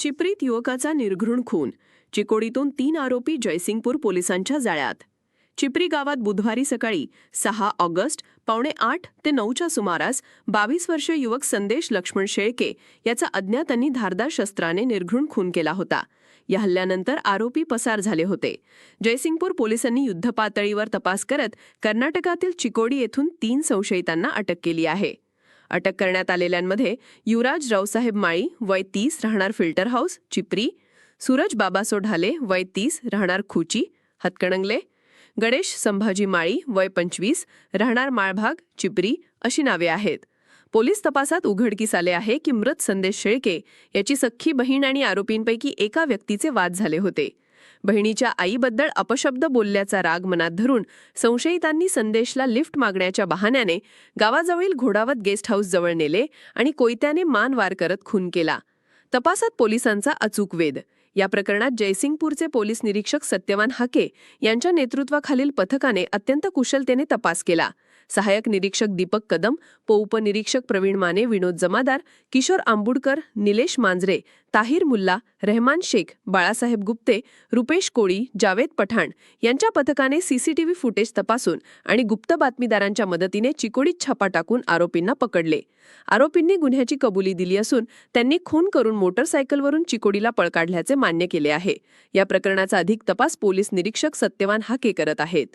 चिपरीत युवकाचा निर्घृण खून चिकोडीतून तीन आरोपी जयसिंगपूर पोलिसांच्या जाळ्यात. चिपरी गावात बुधवारी सकाळी सहा ऑगस्ट पावणे आठ ते नऊच्या सुमारास बावीस वर्षीय युवक संदेश लक्ष्मण शेळके याचा अज्ञातांनी धारदार शस्त्राने निर्घृण खून केला होता. या हल्ल्यानंतर आरोपी पसार झाले होते. जयसिंगपूर पोलिसांनी युद्धपातळीवर तपास करत कर्नाटकातील चिकोडी येथून तीन संशयितांना अटक केली आहे. अटक करण्यात आलेल्यांमध्ये युवराज रावसाहेब माळी वय तीस राहणार फिल्टर हाऊस चिपरी सूरज बाबासो ढाले वय तीस राहणार खुची हतकणंगले गणेश संभाजी माळी वय पंचवीस राहणार माळभाग चिपरी अशी नावे आहेत. पोलीस तपासात उघडकीस आले आहे की मृत संदेश शेळके याची सख्खी बहीण आणि आरोपींपैकी एका व्यक्तीचे वाद झाले होते. बहिणीच्या आईबद्दल अपशब्द बोलल्याचा राग मनात धरून संशयितांनी संदेशला लिफ्ट मागण्याच्या बहाण्याने गावाजवळील घोडावत गेस्ट हाऊस जवळ नेले आणि कोयत्याने मान वार करत खून केला. तपासात पोलिसांचा अचूक वेध. या प्रकरणात जयसिंगपूरचे पोलीस निरीक्षक सत्यवान हाके यांच्या नेतृत्वाखालील पथकाने अत्यंत कुशलतेने तपास केला. सहाय्यक निरीक्षक दीपक कदम उपनिरीक्षक प्रवीण माने विनोद जमादार किशोर आंबुडकर निलेश मांजरे ताहिर मुल्ला रहमान शेख बाळासाहेब गुप्ते रुपेश कोळी जावेद पठाण यांच्या पथकाने सीसीटीव्ही फुटेज तपासून आणि गुप्त बातमीदारांच्या मदतीने चिकोडीत छापा टाकून आरोपींना पकडले. आरोपींनी गुन्ह्याची कबुली दिली असून त्यांनी खून करून मोटरसायकलवरून चिकोडीला पळ काढल्याचे मान्य केले आहे. या प्रकरणाचा अधिक तपास पोलीस निरीक्षक सत्यवान हाके करत आहेत.